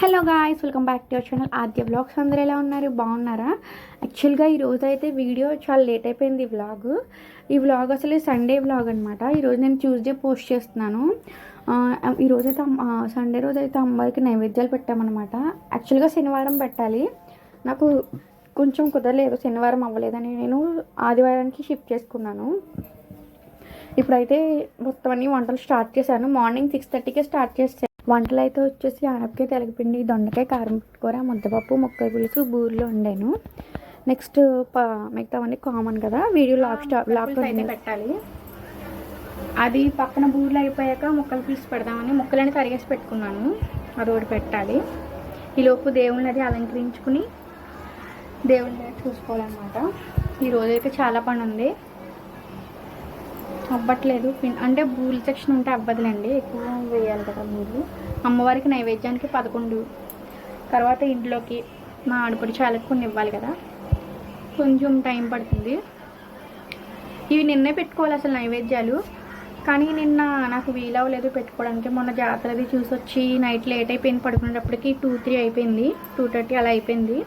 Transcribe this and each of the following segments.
Hello guys welcome back to our channel Aadya blogs అందరూ ఎలా ఉన్నారు? బాగున్నారా? యాక్చువల్గా ఈరోజు అయితే వీడియో చాలా లేట్ అయిపోయింది ఈ వ్లాగ్ ఈ వ్లాగ్ అసలు సండే వ్లాగ్ అనమాట ఈరోజు నేను ట్యూస్డే పోస్ట్ చేస్తున్నాను. ఈరోజు అయితే సండే రోజు అయితే అమ్మాయికి నైవేద్యాలు పెట్టామన్నమాట. యాక్చువల్గా శనివారం పెట్టాలి. నాకు కొంచెం కుదరలేదు శనివారం అవ్వలేదని నేను ఆదివారానికి షిఫ్ట్ చేసుకున్నాను. ఇప్పుడైతే మొత్తం అన్ని వంటలు స్టార్ట్ చేశాను. మార్నింగ్ సిక్స్ థర్టీకే స్టార్ట్ చేసాను వంటలు అయితే వచ్చేసి ఆనపకాయ తెలగపిండి దొండకాయ కారం కూర ముద్దపప్పు మొక్కల పులుసు బూరెలు వండాను. నెక్స్ట్ ప మిగతావన్నీ కామన్ కదా. వీడియో లాక్ స్టాప్ లాక్ పెట్టాలి. అది పక్కన బూరెలు అయిపోయాక ముక్కలు పులుసు పెడదామని ముక్కలని తరిగేసి పెట్టుకున్నాను. అది ఒకటి పెట్టాలి. ఈలోపు దేవుళ్ళని అది అలంకరించుకుని దేవుళ్ళని చూసుకోవాలన్నమాట. ఈరోజు అయితే చాలా పని ఉంది అవ్వట్లేదు. అంటే బూల్ సెక్షన్ ఉంటే అవ్వదులేండి. ఎక్కువ వేయాలి కదా బూలు. అమ్మవారికి నైవేద్యానికి పదకొండు. తర్వాత ఇంట్లోకి మా ఆడపడి చాలకు కొన్ని ఇవ్వాలి కదా. కొంచెం టైం పడుతుంది. ఇవి నిన్నే పెట్టుకోవాలి అసలు నైవేద్యాలు. కానీ నిన్న నాకు వీలవ్వలేదు పెట్టుకోవడానికి. మొన్న జాతరది చూసి వచ్చి నైట్ లేట్ అయిపోయింది. పడుకునేటప్పటికి టూ త్రీ అయిపోయింది. టూ థర్టీ అలా అయిపోయింది.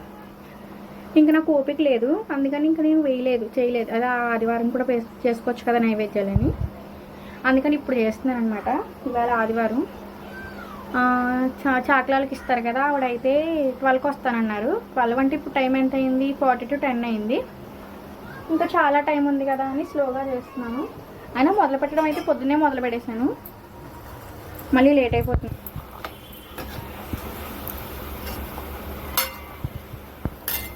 ఇంకా నాకు ఓపిక లేదు. అందుకని ఇంకా నేను వేయలేదు చేయలేదు. అదే ఆదివారం కూడా పే- చేసుకోవచ్చు కదా నైవేద్యాలని. అందుకని ఇప్పుడు చేస్తున్నాను అనమాట ఇవాళ ఆదివారం. చా చాకలాలకి ఇస్తారు కదా ఆవిడైతే ట్వెల్వ్కి వస్తానన్నారు. ట్వెల్వ్ అంటే ఇప్పుడు టైం ఎంత అయింది? ఫార్టీ టు టెన్ అయింది. ఇంకా చాలా టైం ఉంది కదా అని స్లోగా చేస్తున్నాను. అయినా మొదలు పెట్టడం అయితే పొద్దున్నే మొదలు పెట్టేశాను మళ్ళీ లేట్ అయిపోతుంది.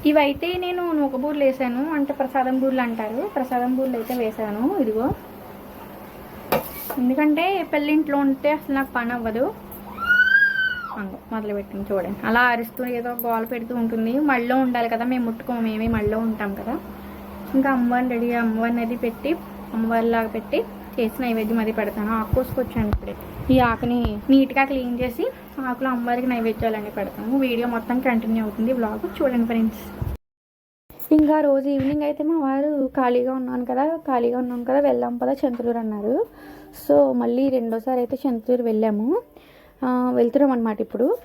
ఇవైతే నేను నూక బూర్లు వేసాను. అంటే ప్రసాదం బూర్లు అంటారు. ప్రసాదం బూర్లు అయితే వేసాను. ఇదిగో. ఎందుకంటే పెళ్ళింట్లో ఉంటే అసలు నాకు పని అవ్వదు. అంగో మొదలుపెట్టింది చూడండి. అలా అరుస్తూ ఏదో గోల పెడుతూ ఉంటుంది. మళ్ళీ ఉండాలి కదా మేము ముట్టుకోము మేమే మళ్ళీ ఉంటాం కదా. ఇంకా అమ్మవారిని రెడీ అమ్మవారిని అది పెట్టి అమ్మవారిలాగా పెట్టి చేసి నైవేద్యం అది పెడతాను. ఆకు కోసుకొచ్చాను ఇప్పుడే. ఈ ఆకుని నీట్గా క్లీన్ చేసి ఆకులో అమ్మవారికి నైవేద్యాలన్నీ పెడతాను. వీడియో మొత్తం కంటిన్యూ అవుతుంది. బ్లాగ్ చూడండి ఫ్రెండ్స్. ఇంకా రోజు ఈవినింగ్ అయితే మా వారు ఖాళీగా ఉన్నాను కదా ఖాళీగా ఉన్నాం కదా వెళ్దాం పదా చంద్రూరు అన్నారు. సో మళ్ళీ రెండోసారి అయితే చంద్రూరు వెళ్ళాము. వెళ్తున్నాం అనమాట ఇప్పుడు.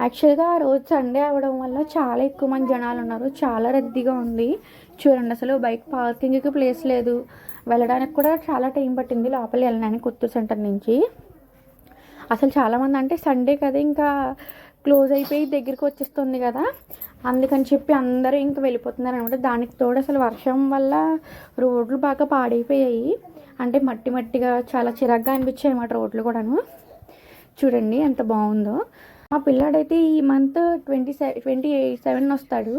యాక్చువల్గా ఆ రోజు సండే అవ్వడం వల్ల చాలా ఎక్కువ మంది జనాలు ఉన్నారు. చాలా రద్దీగా ఉంది. చూడండి అసలు బైక్ పార్కింగ్కి ప్లేస్ లేదు. వెళ్ళడానికి కూడా చాలా టైం పట్టింది. లోపలి వెళ్ళడానికి కొత్తూరు సెంటర్ నుంచి. అసలు చాలామంది అంటే సండే కదా ఇంకా క్లోజ్ అయిపోయి దగ్గరికి వచ్చేస్తుంది కదా. అందుకని చెప్పి అందరూ ఇంకా వెళ్ళిపోతున్నారు అనమాట దానికి తోడు అసలు వర్షం వల్ల రోడ్లు బాగా పాడైపోయాయి. అంటే మట్టి మట్టిగా చాలా చిరాగ్గా అనిపించాయి అన్నమాట రోడ్లు కూడాను. చూడండి ఎంత బాగుందో. మా పిల్లాడైతే ఈ month twenty seven twenty seven వస్తాడు.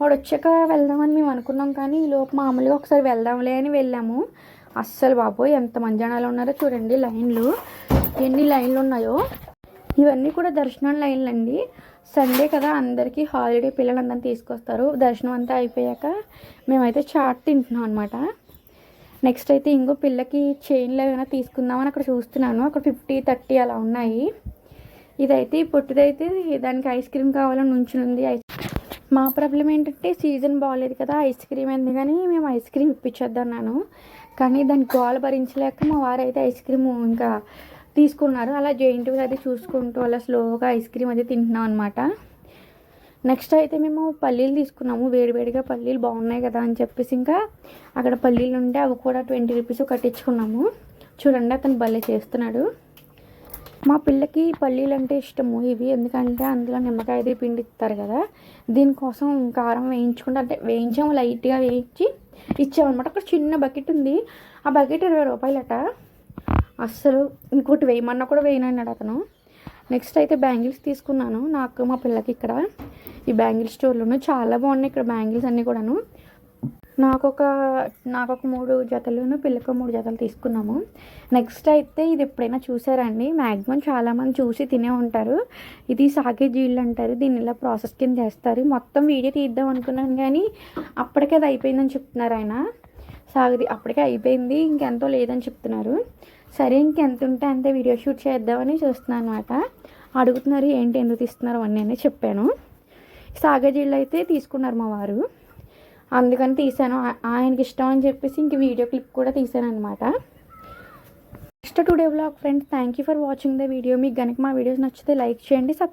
వాడు వచ్చాక వెళ్దామని మేము అనుకున్నాం కానీ ఈ లోపు మామూలుగా ఒకసారి వెళ్దాంలే అని వెళ్ళాము. అస్సలు బాబోయ్ ఎంత మంది జనాలు ఉన్నారో చూడండి లైన్లు. ఎన్ని లైన్లు ఉన్నాయో. ఇవన్నీ కూడా దర్శనం లైన్లు అండి. సండే కదా అందరికీ హాలిడే పిల్లలందరినీ తీసుకొస్తారు. దర్శనం అంతా అయిపోయాక మేమైతే చాట్ తింటున్నాం అనమాట నెక్స్ట్ అయితే ఇంకో పిల్లకి చైన్లు ఏమైనా తీసుకుందామని అక్కడ చూస్తున్నాను. అక్కడ ఫిఫ్టీ థర్టీ అలా ఉన్నాయి. ఇదైతే ఈ పొట్టిదైతే దానికి ఐస్ క్రీమ్ కావాలని ఉంచునుంది. ఐస్ మా ప్రాబ్లం ఏంటంటే సీజన్ బాగాలేదు కదా ఐస్ క్రీమ్ అయింది కానీ మేము ఐస్ క్రీమ్ ఇప్పించేద్దన్నాను. కానీ దాని గోల భరించలేక మా వారు అయితే ఐస్ క్రీమ్ ఇంకా తీసుకున్నారు. అలా జైంట్గా అయితే చూసుకుంటూ అలా స్లోగా ఐస్ క్రీమ్ అది తింటున్నాం అనమాట నెక్స్ట్ అయితే మేము పల్లీలు తీసుకున్నాము. వేడివేడిగా పల్లీలు బాగున్నాయి కదా అని చెప్పేసి ఇంకా అక్కడ పల్లీలు ఉంటే అవి కూడా ట్వంటీ రూపీస్ కట్టించుకున్నాము. చూడండి అతను భలే చేస్తున్నాడు. మా పిల్లకి పల్లీలు అంటే ఇష్టము ఇవి. ఎందుకంటే అందులో నిమ్మకాయది పిండి ఇస్తారు కదా. దీనికోసం కారం వేయించుకుంటే అంటే వేయించాము లైట్గా వేయించి ఇచ్చామన్నమాట. అక్కడ చిన్న బకెట్ ఉంది. ఆ బకెట్ ఇరవై రూపాయలట. అస్సలు ఇంకోటి వేయమన్నా కూడా వేయనన్నాడు అతను. నెక్స్ట్ అయితే బ్యాంగిల్స్ తీసుకున్నాను. నాకు మా పిల్లకి ఇక్కడ ఈ బ్యాంగిల్ స్టోర్లోను చాలా బాగున్నాయి ఇక్కడ బ్యాంగిల్స్ అన్నీ కూడాను. నాకు ఒక నాకు ఒక మూడు జతలును పిల్లకు మూడు జతలు తీసుకున్నాము. నెక్స్ట్ అయితే ఇది ఎప్పుడైనా చూసారండి మ్యాక్సిమం చాలామంది చూసి తినే ఉంటారు. ఇది సాగే జీళ్ళు అంటారు. దీన్ని ఇలా ప్రాసెస్ కింద చేస్తారు. మొత్తం వీడియో తీద్దాం అనుకున్నాను కానీ అప్పటికే అది అయిపోయిందని చెప్తున్నారు ఆయన. సాగది అప్పటికే అయిపోయింది. ఇంకెంతో లేదని చెప్తున్నారు. సరే ఇంకెంత ఉంటే అంతే వీడియో షూట్ చేద్దామని చూస్తున్నాను అనమాట అడుగుతున్నారు ఏంటి ఎందుకు తీస్తున్నారు అని నేనే చెప్పాను సాగజీళ్ళు అయితే తీసుకున్నారు మా వారు. అందుకని తీసాను ఆయనకి ఇష్టం అని చెప్పేసి ఇంక వీడియో క్లిప్ కూడా తీసాను అనమాట next today blog friends thank you for watching the video మీకు కనుక మా వీడియోస్ నచ్చితే లైక్ చేయండి సబ్